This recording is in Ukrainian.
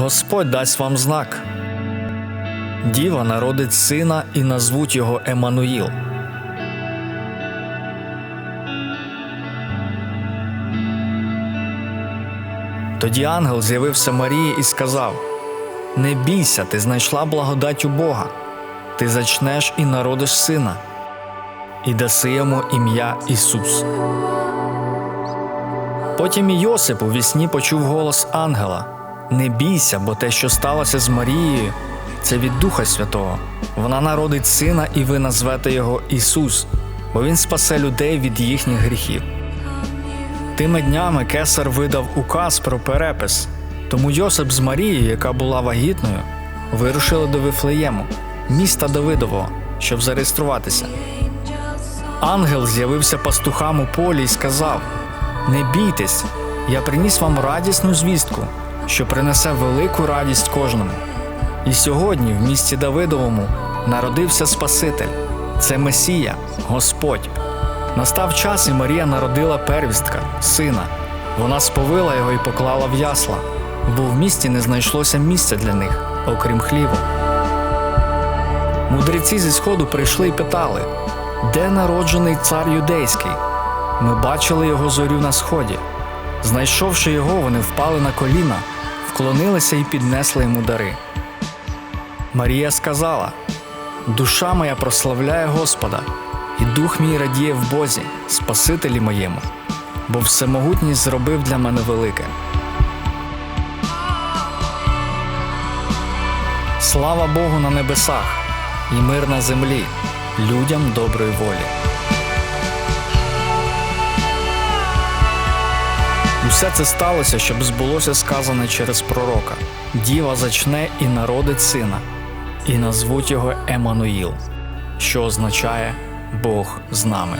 Господь дасть вам знак. Діва народить сина і назвуть його Еммануїл. Тоді ангел з'явився Марії і сказав: Не бійся, ти знайшла благодать у Бога. Ти зачнеш і народиш сина, і даси йому ім'я Ісус. Потім і Йосип у вісні почув голос ангела: Не бійся, бо те, що сталося з Марією, це від Духа Святого. Вона народить сина, і ви назвете його Ісус, бо Він спасе людей від їхніх гріхів. Тими днями кесар видав указ про перепис, тому Йосип з Марією, яка була вагітною, вирушили до Вифлеєму, міста Давидового, щоб зареєструватися. Ангел з'явився пастухам у полі і сказав: Не бійтесь, я приніс вам радісну звістку, що принесе велику радість кожному. І сьогодні в місті Давидовому народився Спаситель, це Месія, Господь. Настав час, і Марія народила первістка, сина. Вона сповила його і поклала в ясла, бо в місті не знайшлося місця для них, окрім хліву. Мудреці зі сходу прийшли і питали, де народжений цар юдейський? Ми бачили його зорю на сході. Знайшовши його, вони впали на коліна, вклонилися і піднесли йому дари. Марія сказала: Душа моя прославляє Господа, і дух мій радіє в Бозі, Спасителі моєму, бо всемогутність зробив для мене велике. Слава Богу на небесах і мир на землі, людям доброї волі. Усе це сталося, щоб збулося сказане через пророка: Діва зачне і народить сина, і назвуть його Еммануїл, що означає Бог з нами.